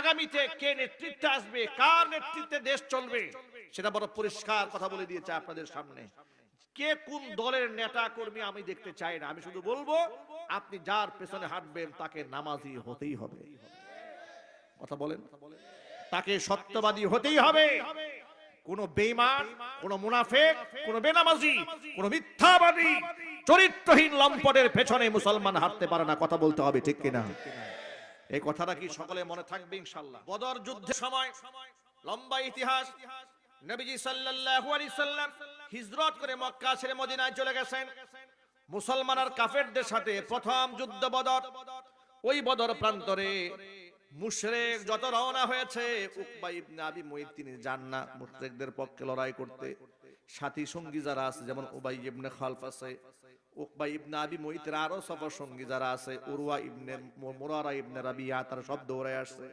আগামীতে কে নেতৃত্বে আসবে, কার নেতৃত্বে দেশ চলবে, সেটা বড় পরিষ্কার কথা বলে দিয়েছে আপনাদের সামনে। কে কোন দলের নেতা কর্মী আমি দেখতে চাই না, আমি শুধু বলব, আপনি যার পেছনে হাঁটবেন তাকে নামাজি হতেই হবে। কথা বলেন। তাকে সত্যবাদী হতেই হবে। কোন বেঈমান, কোন মুনাফেক, কোন বেনামাজি, কোন মিথ্যাবাদী, চরিত্রহীন লম্পটের পেছনে মুসলমান হাঁটতে পারে না, কথা বলতে হবে ঠিক কিনা? এই কথাটা কি সকলে মনে থাকবে ইনশাআল্লাহ? বদর যুদ্ধের সময় লম্বা ইতিহাস, নবীজি সাল্লাল্লাহু আলাইহি সাল্লাম হিজরত করে মক্কা ছেড়ে মদিনায় চলে গেছেন। মুসলমান আর কাফেরদের সাথে প্রথম যুদ্ধ বদর। ওই বদর প্রান্তরে মুশরিক যত রওনা হয়েছে, উকবা ইবনে আবি মুইত তিনি যান না মুশরিকদের পক্ষে লড়াই করতে। সাথী সঙ্গী যারা আছে, যেমন উবাই ইবনে খালফ আছে উকবা ইবনে আবি মুইতের আরও সফর সঙ্গী যারা আছে, উরওয়া ইবনে মুরারা ইবনে রাবিয়া, তারা সব দৌড়ে আসছে।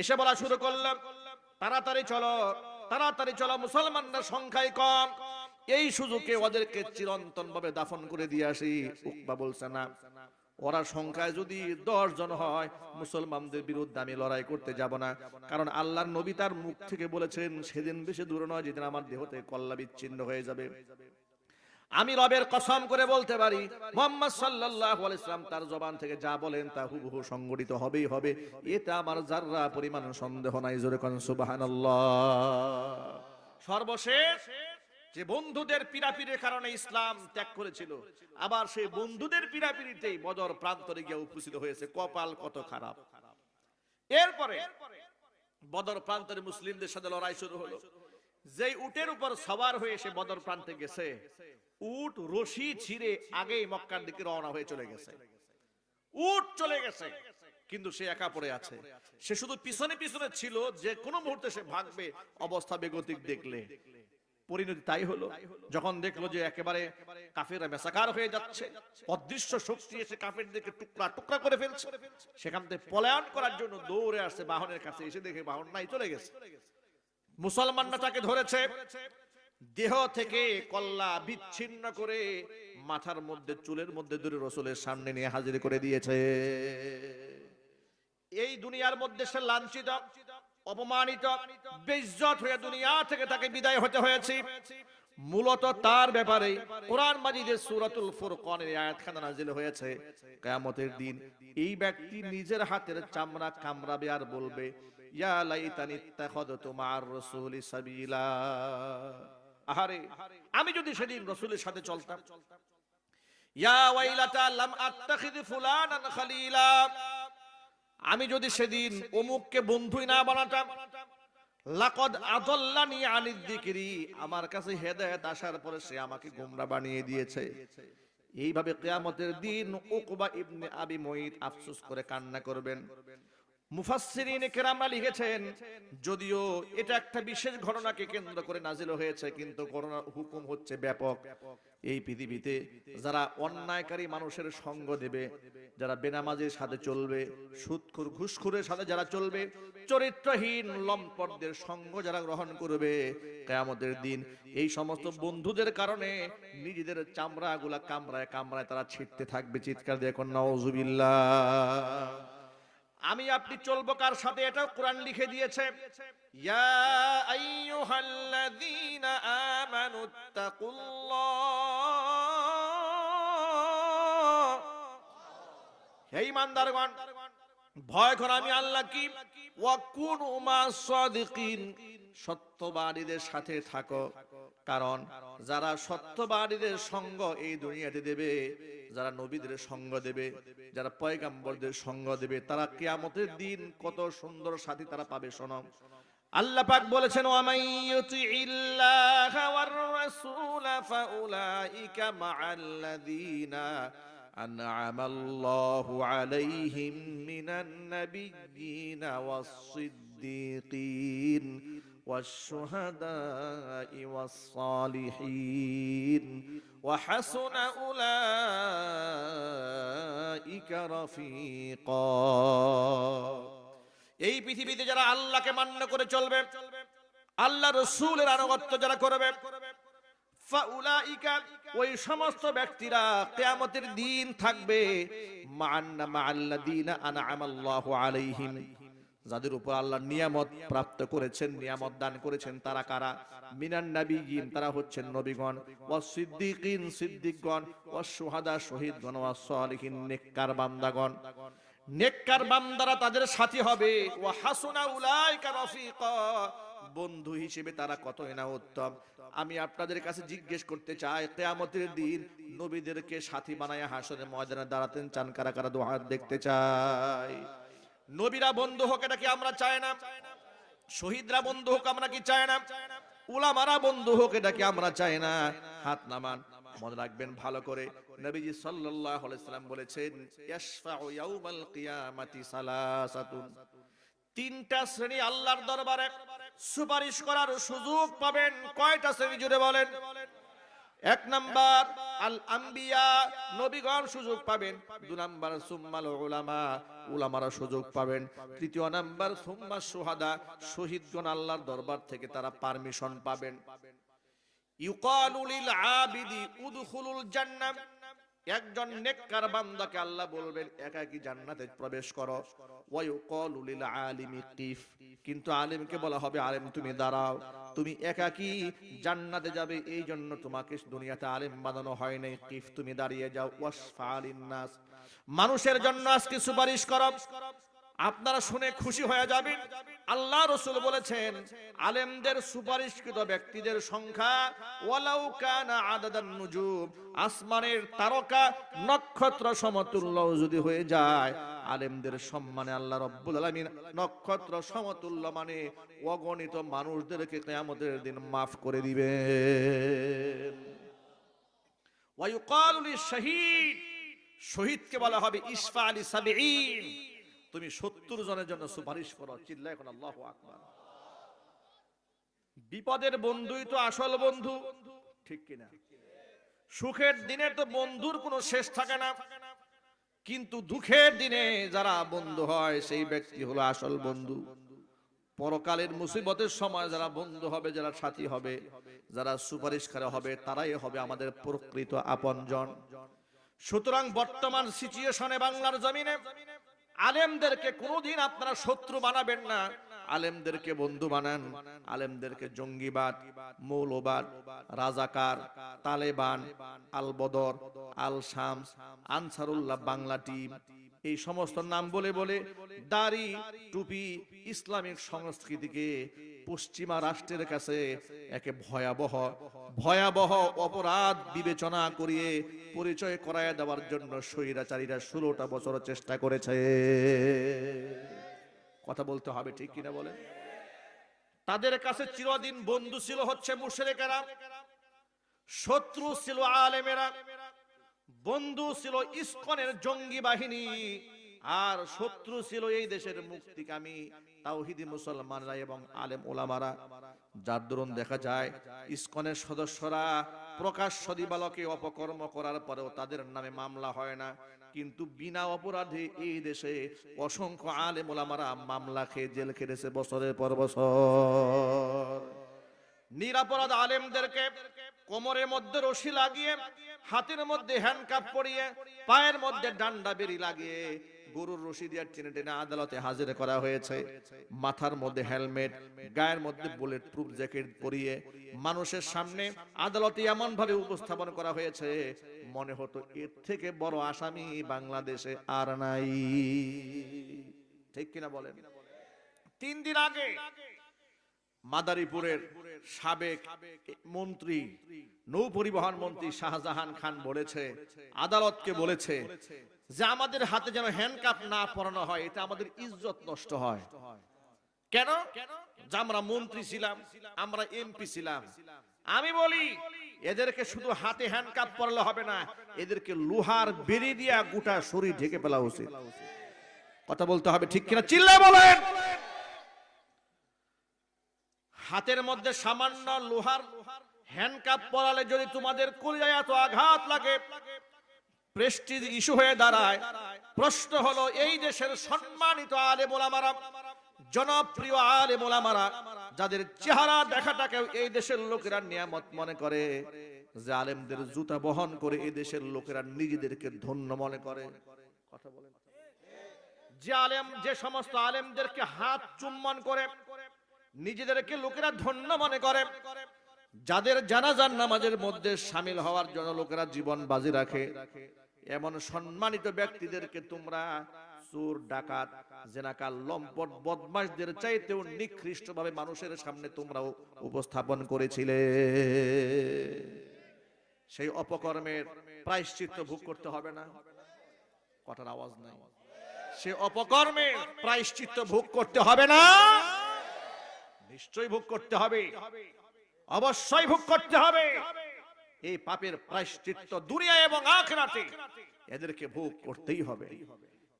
এসে বলা শুরু করলাম, তাড়াতাড়ি চলো তাড়াতাড়ি চলো, মুসলমানদের সংখ্যায় কম। এই সুযোগে ওদেরকে চিরন্তন ভাবে দাফন করে দিয়ে আসি, উকবা বলছে না। ওরা সংখ্যায় যদি দশ জন হয়, মুসলমানদের বিরুদ্ধে আমি লড়াই করতে যাব না। কারণ আল্লাহর নবী তার মুখ থেকে বলেছেন, সেদিন বেশি দূরে নয় যেদিন আমার দেহ থেকে কল্লা বিচ্ছিন্ন হয়ে যাবে। আমি রবের কসম করে বলতে পারি, মোহাম্মদ সাল্লাল্লাহু আলাইহি সাল্লাম তার জবান থেকে যা বলেন তা হুবহু সংগঠিত হবেই হবে। এতে আমার যাররা পরিমাণ সন্দেহ নাই, জোরে কোন সুবহানাল্লাহ। সর্বশেষ, যে বন্ধুদের পিরাপিরের কারণে ইসলাম ত্যাগ করেছিল, আবার সেই বন্ধুদের পিরাপিরিতেই বদর প্রান্তরে গিয়ে উপস্থিত হয়েছে, কপাল কত খারাপ। এরপরে বদর প্রান্তরে মুসলিমদের সাথে লড়াই শুরু হলো। যেই উটের উপর সবার হয়ে সে বদর প্রান্তে গেছে, উট রশি ছিঁড়ে আগেই মক্কার দিকে রওনা হয়ে চলে গেছে। উট চলে গেছে, কিন্তু সে একা পড়ে আছে। সে শুধু পিছনে পিছনে ছিল, যে কোনো মুহূর্তে সে ভাগবে, অবস্থা বেগতিক দেখলে। পরিণতি তাই হলো, যখন দেখল যে একেবারে কাফেররা মেসাকার হয়ে যাচ্ছে, অদৃশ্য শক্তি এসে কাফেরদেরকে টুকরা টুকরা করে ফেলছে। সেখান থেকে পলায়ন করার জন্য দৌড়ে আসছে বাহনের কাছে, এসে দেখে বাহন নাই, চলে গেছে। মুসলমানরা তাকে ধরেছে। দেহ থেকে কল্লা বিচ্ছিন্ন করে মাথার মধ্যে, চুলের মধ্যে দূরে রসুলের সামনে নিয়ে হাজির করে দিয়েছে। এই দুনিয়ার মধ্যে সে লাঞ্ছিত, অপমানিত, বেইজ্জত হয়ে দুনিয়া থেকে তাকে বিদায় হতে হয়েছে। মূলত তার ব্যাপারে কোরআন মাজিদের সূরাতুল ফুরকানের আয়াতখানা নাজিল হয়েছে। কিয়ামতের দিন এই ব্যক্তি নিজের হাতের চামড়া কামড়াবে আর বলবে আমি যদি সেদিন রাসূলের সাথে চলতাম। আমি যদি সেদিন অমুককে বন্ধুই না বানাতাম, লাকদ আদল্লানি আমার কাছে হেদায়েত আসার পরে সে আমাকে গোমরা বানিয়ে দিয়েছে। এইভাবে কেয়ামতের দিন উকবা ইবনে আবি মুঈত আফসোস করে কান্না করবেন। যদিও এটা একটা বিশেষ ঘটনাকে কেন্দ্র করে নাজিল হয়েছে, কিন্তু এই পৃথিবীতে যারা অন্যায়কারী মানুষের সঙ্গ দেবে, যারা বেনামাজের সাথে চলবে সুদখোর ঘুষখোরের সাথে যারা চলবে, চরিত্রহীন লম্পটদের সঙ্গ যারা গ্রহণ করবে, কেয়ামতের দিন এই সমস্ত বন্ধুদের কারণে নিজেদের চামড়াগুলা কামড়ায় কামড়ায় তারা ছিটতে থাকবে। চিৎকার দিয়ে নওজুবিল্লাহ আমি আপনি চলবো কার সাথে? এটা কোরআন লিখে দিয়েছে। ইয়া আইয়ুহাল্লাযীনা আমানু তাকুল্লাহ হে ইমানদারগণ ভয় করো, আমি আল্লাহ কি? ওয়াকুনু মাস সাদিকিন। সত্যবাদীদের সাথে থাকো, কারণ যারা সত্যবাদীদের সঙ্গ এই দুনিয়াতে দেবে যারা নবীদের সঙ্গ দেবে যারা পয়গাম্বরদের সঙ্গ দেবে তারা কিয়ামতের দিন কত সুন্দর সাথী তারা পাবে শোনো আল্লাহ পাক বলেছেন ওয়ামাই ইউতিইল্লাহা ওয়ার রাসূল ফাউলাইকা মাআল্লাযীনা أنعم الله عليهم من النبيين والصديقين والشهداء والصالحين وحسن أولئك رفيقا এই পৃথিবীতে যারা আল্লাহকে মান্য করে চলবে আল্লাহ রসুলের আনুগত্য যারা করবে ফাউলাইকা ওই সমস্ত ব্যক্তিরা কিয়ামতের দিন থাকবে মা'আন্না মা'আল্লাযীনা আন'আমাল্লাহু আলাইহিম যাদের উপর আল্লাহ নিয়ামত প্রাপ্ত করেছেন, নিয়ামত দান করেছেন, তারা কারা? মিনান নাবিয়িন তারা হচ্ছেন নবীগণ। ওয়া সিদ্দিকিন, সিদ্দিকগণ। ওয়া শুহাদা, শহীদগণ। ওয়া সালিহিন, নেককার বান্দাগণ। নেককার বান্দারা তাদের সাথী হবে। ওয়া হাসুনা উলাইকা রফিকা। বন্ধু হিসেবে তারা কতই না উত্তম। আমি আপনাদের কাছে জিজ্ঞেস করতে চাই, কেয়ামতের দিন নবীদেরকে সাথী বানায় হাসনের ময়দানে দাঁড়াতেন চান কারা কারা দোহাত দেখতে চাই? নবীরা বন্ধু হোক, এটা কি আমরা চাই না? শহীদরা বন্ধু হোক, আমরা কি চাই না? উলামারা বন্ধু হোক, এটা কি আমরা চাই না? হাত নামান, মনে রাখবেন ভালো করে। নবীজি সাল্লাল্লাহু আলাইহি সাল্লাম বলেছেন, ইয়াশফাউ ইয়াউমাল কিয়ামাতি সালাসাতুন। তিনটা শ্রেণি আল্লাহর দরবারে সুপারিশ করার সুযোগ পাবেন। কয়টা শ্রেণি জুড়ে বলেন? এক নাম্বার আল আম্বিয়া নবীগণ সুযোগ পাবেন। দু নাম্বার, সুম্মাল উলামা, উলামারা সুযোগ পাবেন। তৃতীয় নাম্বার সুম্মা সুহাদা, শহীদগণ আল্লাহর দরবার থেকে তারা পারমিশন পাবেন। ইউকালুল লিল আবিদি উদখুলুল জান্নাহ। একজন নেককার বান্দাকে আল্লাহ বলবেন, একাকি জান্নাতে প্রবেশ করো। ওয়ায়ুকালু লিল আলিমি কিফ। কিন্তু আলিমকে বলা হবে, আলেম, তুমি দাঁড়াও। তুমি একাকি জান্নাতে যাবে, এই জন্য তোমাকে দুনিয়াতে আলেম বানানো হয় নাই। কিফ, তুমি দাঁড়িয়ে যাও। ওয়াসফালিন নাস। মানুষের জন্য আজকে সুপারিশ করো। আপনারা শুনে খুশি হয়ে যাবেন। আল্লাহ রসুল বলেছেন, আলেমদের সুপারিশকৃত ব্যক্তিদের সংখ্যা আসমানের তারকা নক্ষত্র সমতুল্য যদি হয়ে যায়, আলেমদের সম্মানে আল্লাহ রব্বুল আলামিন নক্ষত্র সমতুল্য মানে অগণিত মানুষদেরকে কিয়ামতের দিন মাফ করে ওয়ায়ুকালু লিশ-শাহীদ, শহীদকে বলা হবে ইসফা আলী সাবিঈন। তুমি সত্তর জনের জন্য সুপারিশ করো চিল্লা এখন আল্লাহ আকবার। বিপদের বন্ধুই তো আসল বন্ধু, ঠিক কিনা? সুখের দিনে তো বন্ধুর কোনো শেষ থাকে না, কিন্তু দুঃখের দিনে যারা বন্ধু হয়, সেই ব্যক্তি হলো আসল বন্ধু। পরকালের মুসিবতের সময় যারা বন্ধু হবে, যারা সাথী হবে, যারা সুপারিশকারী হবে, তারাই হবে আমাদের প্রকৃত আপনজন। সুতরাং বর্তমান সিচুয়েশনে বাংলার জমিনে আলেমদেরকে কোনোদিন আপনারা শত্রু বানাবেন না। আলেমদেরকে বন্ধু বানান। আলেমদেরকে জঙ্গিবাদ, মৌলবাদ, রাজাকার, তালেবান আল বদর আল শামস আনসারুল্লাহ, বাংলা টিম, এই সমস্ত নাম বলে বলে দাড়ি, টুপি, ইসলামিক সংস্কৃতিকে পশ্চিমা রাষ্ট্রের কাছে একে ভয়াবহ ভয়াবহ অপরাধ বিবেচনা করিয়ে পরিচয় করায় দেওয়ার জন্য স্বৈরাচারীরা ষোলোটা বছর চেষ্টা করেছে। কথা বলতে হবে ঠিক কিনা বলেন? তাদের কাছে চিরদিন বন্ধু ছিল হচ্ছে মুশরিকেরা, শত্রু ছিল আলেমেরা, বন্ধু ছিল ইস্কনের জঙ্গি বাহিনী, আর শত্রু ছিল এই দেশের মুক্তিকামী তাওহিদি মুসলমানরা এবং আলেম ওলামারা যার দরুন দেখা যায়। ইস্কনের সদস্যরা প্রকাশ্য দিবালকে অপকর্ম করার পরেও তাদের নামে মামলা হয় না। কিন্তু বিনা অপরাধে এই দেশে অসংখ্য আলেম ওলামারা মামলা খেয়ে জেল খেটেছে বছরের পর বছর। নিরাপরাধ আলেমদেরকে কোমরের মধ্যে রশি লাগিয়ে, হাতের মধ্যে হ্যান্ডকাপ পরিয়ে, পায়ের মধ্যে ডান্ডা বেরি লাগিয়ে গরুর রশি দিয়ে টেনে টেনে আদালতে হাজির করা হয়েছে। মাথার মধ্যে হেলমেট, গায়ের মধ্যে বুলেট প্রুফ জ্যাকেট পরিয়ে মানুষের সামনে আদালতে এমন ভাবে উপস্থাপন করা হয়েছে, মনে হতো এর থেকে বড় আসামি বাংলাদেশে আর নাই। ঠিক কিনা বলেন? তিন দিন আগে মাদারীপুরের সাবেক মন্ত্রী নৌ পরিবহন মন্ত্রী শাহজাহান খান বলেছে আদালতকে বলেছে যে আমাদের হাতে যেন হ্যান্ডকাপ না পরানো হয় এটা আমাদের ইজ্জত নষ্ট হয়। কেন? যে আমরা মন্ত্রী ছিলাম আমরা এমপি ছিলাম। আমি বলি এদেরকে শুধু হাতে হ্যান্ডকাপ পরালে হবে না এদেরকে লোহার বেরি দিয়া গোটা শরীর ঢেকে ফেলা উচিত। কথা বলতে হবে ঠিক কিনা? চিল্লায় বলেন! হাতের মধ্যে সামান্য লোহার হ্যান্ডকাপ পরালে যদি তোমাদের কলিজায় এত আঘাত লাগে প্রেস্টিজ ইস্যু হয়ে দাঁড়ায়। প্রশ্ন হলো, এই দেশের সম্মানিত আলেম ওলামারা জনপ্রিয় আলেম ওলামারা যাদের চেহারা দেখাটাকে এই দেশের লোকেরা নিয়ামত মনে করে, যে আলেমদের জুতা বহন করে এই দেশের লোকেরা নিজেদেরকে ধন্য মনে করে। কথা বলেন। যে আলেম, যে সমস্ত আলেমদেরকে হাত চুম্বন করে নিজেদেরকে লোকেরা ধন্য মনে করে। যাদের জানাজার নামাজের মধ্যে সামিল হওয়ার জন্য লোকেরা জীবন বাজি রাখে। এমন সম্মানিত ব্যক্তিদেরকে তোমরা চোর, ডাকাত জেনাকাল লম্পট, বদমাশদের চাইতেও নিকৃষ্ট ভাবে মানুষের সামনে তোমরাও উপস্থাপন করেছিলে। সেই অপকর্মের প্রায়শ্চিত্ত ভোগ করতে হবে না। কটার আওয়াজ নাই। সে অপকর্মের প্রায়শ্চিত্ত ভোগ করতে হবে না। নিশ্চয়ই ভোগ করতে হবে। অবশ্যই ভোগ করতে হবে। এই পাপের প্রায়শ্চিত্ত দুনিয়া এবং আখেরাতে এদেরকে ভোগ করতেই হবে।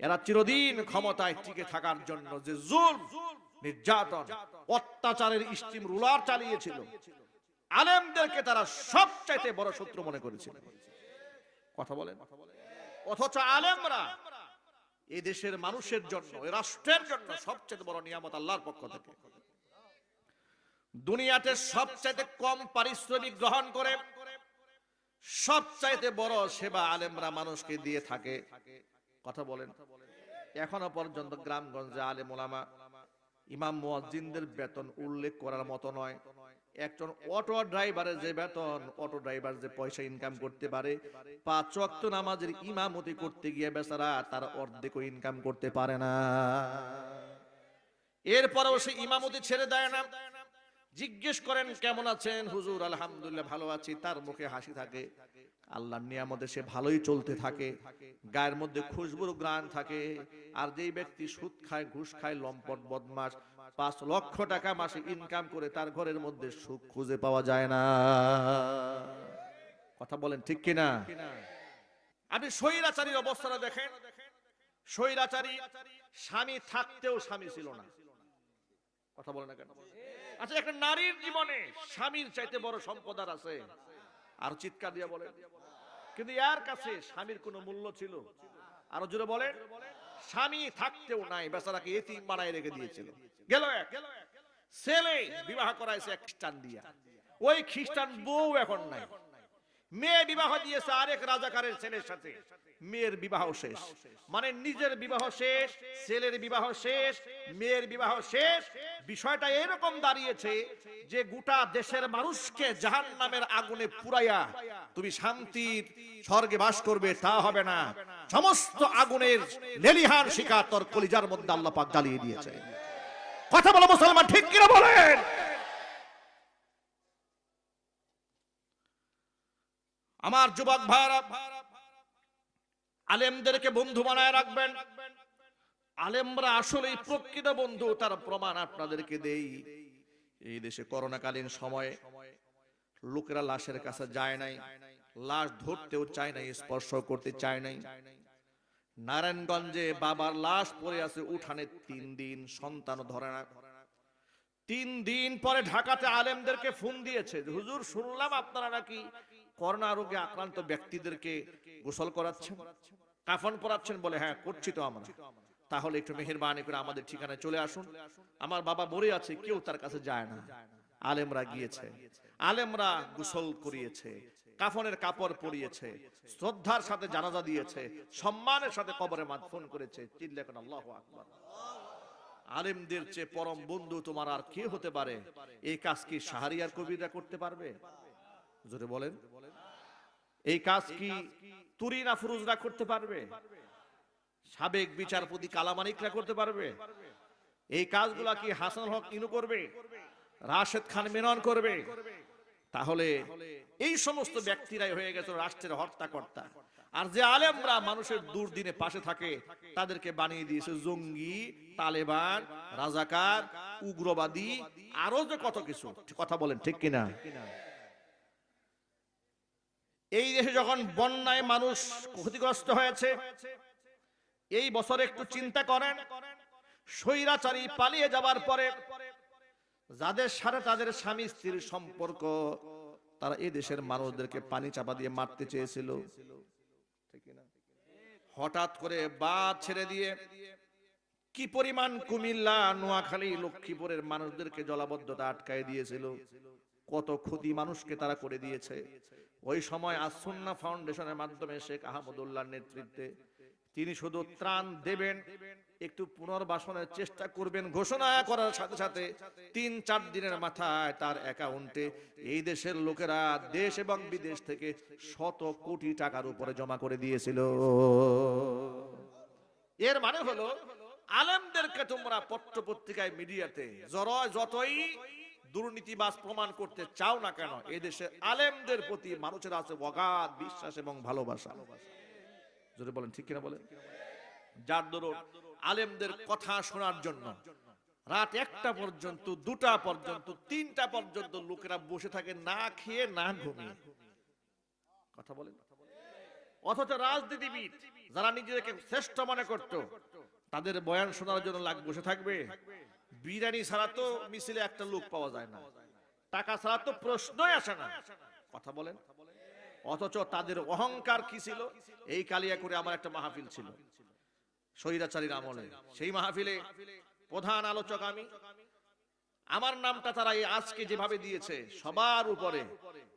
এরা চিরদিন ক্ষমতায় টিকে থাকার জন্য যে জুল নির্যাতন, অত্যাচারের স্টিম রুলার চালিয়েছিল, আলেমদেরকে তারা সবচাইতে বড় শত্রু মনে করেছিল। কথা বলেন। অথচ আলেমরা এই দেশের মানুষের জন্য রাষ্ট্রের জন্য সবচেয়ে বড় নিয়ামত আল্লাহর পক্ষ থেকে। দুনিয়াতে সবচাইতে কম পারিশ্রমিক গ্রহণ করে, সবচাইতে বড় সেবা আলেমরা মানুষকে দিয়ে থাকে। কথা বলেন। এখনও পর্যন্ত গ্রামগঞ্জে আলেম ওলামা, ইমাম মুয়াজ্জিনদের বেতন উল্লেখ করার মতো নয়। একজন অটো ড্রাইভারের যে বেতন, অটো ড্রাইভার যে পয়সা ইনকাম করতে পারে, পাঁচ ওয়াক্ত নামাজের ইমামতি করতে গিয়ে বেচারা তার অর্ধেকও ইনকাম করতে পারে না। এরপরেও সে ইমামতি ছেড়ে দেয় না। জিজ্ঞেস করেন, কেমন আছেন? হুজুর, আলহামদুলিল্লাহ, ভালো আছি। তার মুখে হাসি থাকে। আল্লাহর নিয়ামতে সে ভালোই চলতে থাকে। গায়ের মধ্যে খুশবুর গ্রাণ থাকে। আর যেই ব্যক্তি সুদ খায়, ঘুষ খায়, লম্পট বদমাস পাঁচ লক্ষ টাকা মাসে ইনকাম করে, তার ঘরের মধ্যে সুখ খুঁজে পাওয়া যায় না। কথা বলেন ঠিক কিনা? আপনি স্বৈরাচারীর অবস্থাটা দেখেন। স্বৈরাচারী স্বামী থাকতেও স্বামী ছিল না। কথা বলে না কেন? আচ্ছা একটা নারীর জীবনে স্বামীর চাইতে বড় সম্পদ আর আছে? আর চিৎকার দিয়ে বলে। কিন্তু এর কাছে স্বামীর কোনো মূল্য ছিল? আরও জোরে বলেন স্বামী থাকতেও নাই, বেচারাকে এতিম বানায় রেখে দিয়েছিল। গেল এক। ছেলে বিবাহ করাইছে এক খ্রিস্টান দিয়া। ওই খ্রিস্টান বউ এখন নাই। মেয়ে বিবাহ দিয়েছে আরেক রাজাকারের ছেলের সাথে। মেয়ের বিবাহ শেষ। মানে নিজের বিবাহ শেষ ছেলের বিবাহ শেষ মেয়ের বিবাহ শেষ। বিষয়টা এরকম দাঁড়িয়েছে যে গোটা দেশের মানুষকে জাহান নামের আগুনে পুরাইয়া তুমি শান্তির স্বর্গে বাস করবে তা হবে না। সমস্ত আগুনের লেলিহান শিকার তোর কলিজার মধ্যে আল্লাহ পাক জ্বালিয়ে দিয়েছে। কথা বলো মুসলমান ঠিক কিনা বলেন? আমার যুবক ভাইরা আলেমদেরকে বন্ধু বানায় রাখবেন। আলেমরা আসলেই প্রকৃত বন্ধু, তার প্রমাণ আপনাদেরকে দেই। এই দেশে করোনাকালীন সময়ে লোকেরা লাশের কাছে যায় নাই, লাশ ধরতেও চায় নাই, স্পর্শ করতে চায় নাই। নারায়ণগঞ্জে বাবার লাশ পড়ে আছে উঠানে, তিন দিন সন্তান ধরে না। তিন দিন পরে ঢাকাতে আলেমদেরকে ফোন দিয়েছে, হুজুর, শুনলাম আপনারা নাকি করোনা রোগে আক্রান্ত ব্যক্তিদেরকে গোসল করাচ্ছেন? কাফন পরাচ্ছেন বলে হ্যাঁ করছি তো আমরা। তাহলে একটু মেহেরবানি করে আমাদের ঠিকানায় চলে আসুন। আমার বাবা মরে আছে, কেউ তার কাছে যায় না। আলেমরা গিয়েছে। আলেমরা গোসল করিয়েছে। কাফনের কাপড় পরিয়েছে। শ্রদ্ধার সাথে জানাজা দিয়েছে। সম্মানের সাথে কবরে মাধ্যম করেছে। চিল্লে আল্লাহ আকবার। আলেমদের চেয়ে পরম বন্ধু তোমার আর কে হতে পারে? এই কাজ কি সাহারিয়ার কবিরা করতে পারবে? জোরে বলেন। এই কাজ কি তুরিনা ফুরুজরা করতে পারবে? সাবেক বিচারপতি কালামানিকরা করতে পারবে? এই কাজগুলা কি হাসান হক ইনু করবে? রাশেদ খান মেনন করবে? তাহলে এই সমস্ত ব্যক্তিরাই হয়ে গেছে রাষ্ট্রের হত্যাকর্তা আর যে আলেমরা মানুষের দুর্দিনে পাশে থাকে তাদেরকে বানিয়ে দিয়েছে জঙ্গি তালেবান রাজাকার উগ্রবাদী আরও যে কত কিছু। কথা বলেন ঠিক কিনা? এই দেশে যখন বন্যায় মানুষ ক্ষতিগ্রস্ত হয়েছে, এই বছর একটু চিন্তা করেন, স্বৈরাচারী পালিয়ে যাবার পরে যাদের সাথে তাদের স্বামী স্ত্রীর সম্পর্ক, তারা এই দেশের মানুষদেরকে পানি চাপা দিয়ে মারতে চেয়েছিল? হঠাৎ করে বাদ ছেড়ে দিয়ে কি পরিমাণ কুমিল্লা, নোয়াখালী, লক্ষ্মীপুরের মানুষদেরকে জলাবদ্ধতা আটকায় দিয়েছিল। কত ক্ষতি মানুষকে তারা করে দিয়েছে। ওই সময় আসন্না ফাউন্ডেশনের মাধ্যমে শেখ আহমদুল্লাহর নেতৃত্বে তিনি শুধু ত্রাণ দেবেন, একটু পুনর্বাসনের চেষ্টা করবেন ঘোষণা করার সাথে সাথে তিন চার দিনের মাথায় তার অ্যাকাউন্টে এই দেশের লোকেরা দেশ এবং বিদেশ থেকে শত কোটি টাকার উপরে জমা করে দিয়েছিল। এর মানে হলো, আলেমদেরকে তোমরা পত্র পত্রিকায় মিডিয়াতে জর যতই দুর্নীতিবাজ প্রমাণ করতে চাও না কেন? এই দেশে আলেমদের প্রতি মানুষের আছে অগাধ বিশ্বাস এবং ভালোবাসা। যদি বলেন, ঠিক কিনা বলেন? যার দরুন আলেমদের কথা শোনার জন্য রাত একটা পর্যন্ত, দুটা পর্যন্ত, তিনটা পর্যন্ত লোকেরা বসে থাকে, না খেয়ে, না ঘুমিয়ে। কথা বলেন? অথচ রাজনীতিবিদ যারা নিজেদেরকে শ্রেষ্ঠ মনে করত, তাদের বয়ান শোনার জন্য লাগ বসে থাকবে। বিরিয়ানি ছাড়া তো মিছিলে একটা লোক পাওয়া যায় না। টাকা ছাড়া তো প্রশ্নই আসে না। কথা বলেন। অথচ তাদের অহংকার কি ছিল? এই কালিয়া করে আমার একটা মাহফিল ছিল। স্বৈরাচারীর আমলে। সেই মাহফিলে প্রধান আলোচক আমি। আমার নামটা তারা এই আজকে যেভাবে দিয়েছে, সবার উপরে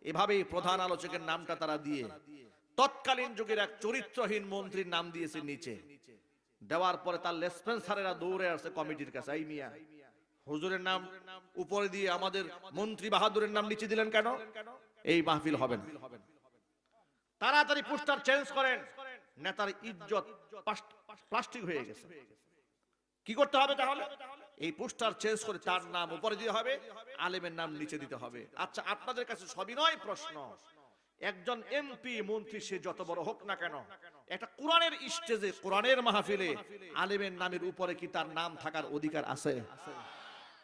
এভাবেই প্রধান আলোচকের নামটা তারা দিয়ে তৎকালীন যুগের এক চরিত্রহীন মন্ত্রীর নাম দিয়েছে নিচে। দেওয়ার পরে তার লেসপেন্সারেরা দৌড়ে আসছে কমিটির কাছে। এই মিয়া, হুজুরের নাম উপরে দিয়ে আমাদের মন্ত্রী বাহাদুরের নাম নিচে দিলেন কেন? এই মাহফিল হবে না। তাড়াতাড়ি পোস্টার চেঞ্জ করেন। নেতার ইজ্জত প্লাস্টিক হয়ে গেছে। কি করতে হবে তাহলে? এই পোস্টার চেঞ্জ করে তার নাম উপরে দিতে হবে, আলেমের নাম নিচে দিতে হবে। আচ্ছা আপনাদের কাছে সবিনয় প্রশ্ন। একজন এমপি মন্ত্রী সে যত বড় হোক না কেন একটা কোরআনের স্টেজে কোরআনের মাহফিলে আলেমের নামের উপরে কি তার নাম থাকার অধিকার আছে?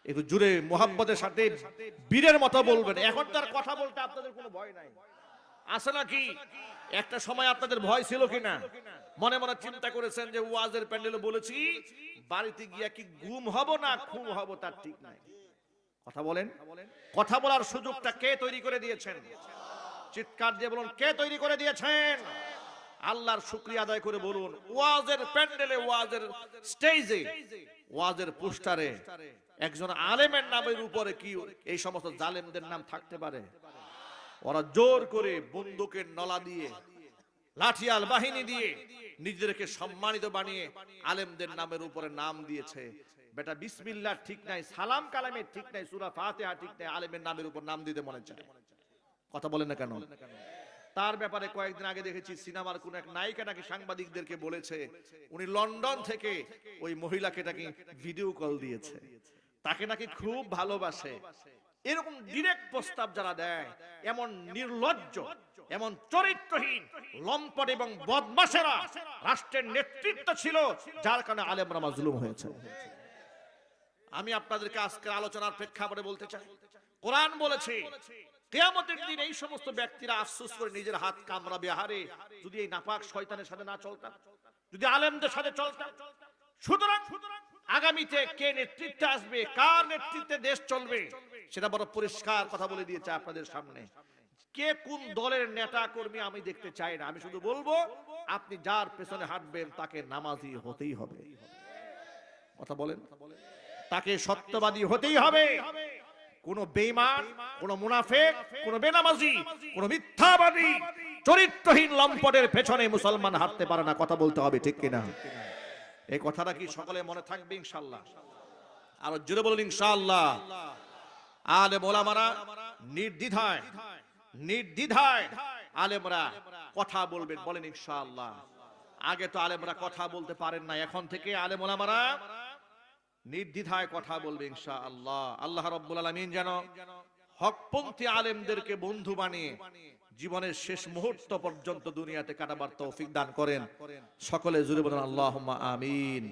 একটু জুড়ে মোহাম্মদের সাথে বীরের মতো বলবেন। এখন তার কথা বলতে আপনাদের কোনো ভয় নাই। আছে নাকি? একটা সময় আপনাদের ভয় ছিল কিনা? মনে মনে চিন্তা করেছেন যে ওয়াজের প্যান্ডেলে বলেছি, বাড়িতে গিয়া কি গুম হব না খুম হব তার ঠিক নাই। কথা বলেন। কথা বলার সুযোগটা কে তৈরি করে দিয়েছেন? চিৎকার দিয়ে বলুন, কে তৈরি করে দিয়েছেন? আল্লাহর শুক্রিয়া আদায় করে বলুন, ওয়াজের প্যান্ডেলে, ওয়াজের স্টেজে, ওয়াজের পোস্টারে একজন আলেমের নামের উপরে কি এই সমস্ত জালেমদের নাম থাকতে পারে? ওরা জোর করে বন্দুকের নলা দিয়ে, লাঠিয়াল বাহিনী দিয়ে নিজেদেরকে সম্মানিত বানিয়ে আলেমদের নামের উপরে নাম দিয়েছে। বেটা, বিসমিল্লাহ ঠিক নাই, সালাম কালামের ঠিক নাই, সুরা ফাতিহা ঠিক নাই, আলেমের নামের উপর নাম দিতে মনে চায়। কথা বলেন না কেন? তার ব্যাপারে কয়েকদিন আগে দেখেছি সিনেমার কোন এক নায়িকা নাকি সাংবাদিকদেরকে বলেছে, উনি লন্ডন থেকে ওই মহিলাকে নাকি ভিডিও কল দিয়েছে। তাকে নাকি খুব ভালোবাসে। এরকম ডিরেক্ট প্রস্তাব যারা দেয়, এমন নির্লজ্জ, এমন চরিত্রহীন, লম্পট এবং বদমাশেরা রাষ্ট্রের নেতৃত্ব ছিল, যার কারণে আলেমরা মাজলুম হয়েছে। আমি আপনাদেরকে আজকের আলোচনার প্রেক্ষাপটে বলতে চাই। কোরআন বলেছে কেয়ামতের দিন এই সমস্ত ব্যক্তিরা আফসোস করে নিজের হাত কামড়াবে হারে যদি এই নাপাক শয়তানের সাথে না চলতাম, যদি আলেমদের সাথে চলতাম। সুতরাং আগামীতে কে নেতৃত্বে আসবে, কার নেতৃত্বে দেশ চলবে, সেটা বড় পরিষ্কার কথা বলে দিয়েছে আপনাদের সামনে। কে কোন দলের নেতা কর্মী আমি দেখতে চাই না, আমি শুধু বলব, আপনি যার পেছনে হাঁটবেন তাকে নামাজি হতেই হবে। কথা বলেন? তাকে সত্যবাদী হতেই হবে। কোন বেঈমান কোন মুনাফেক কোন বেনামাজি কোন মিথ্যাবাদী চরিত্রহীন লম্পটের পেছনে মুসলমান হাঁটতে পারে না কথা বলতে হবে ঠিক কিনা? এই কথাটা কি সকলে মনে থাকবে ইনশাল্লাহ আর জোরে বলুন ইনশাআল্লাহ। আলে মোলামারা নির্দ্বিধায় নির্দ্বিধায় আলেমরা কথা বলবেন বলেন ইনশাআল্লাহ। আগে তো আলেমরা কথা বলতে পারেন না এখন থেকে আলেম ওলামারা নির্দ্বিধায় কথা বলবে শাহ আল্লাহ আল্লাহ রব্বুল আলামিন যেন হকপন্থী আলেমদেরকে বন্ধু বানিয়ে জীবনের শেষ মুহূর্ত পর্যন্ত দুনিয়াতে কাটাবার তৌফিক দান করেন। সকলে জুড়ে বলেন আল্লাহুম্মা আমিন।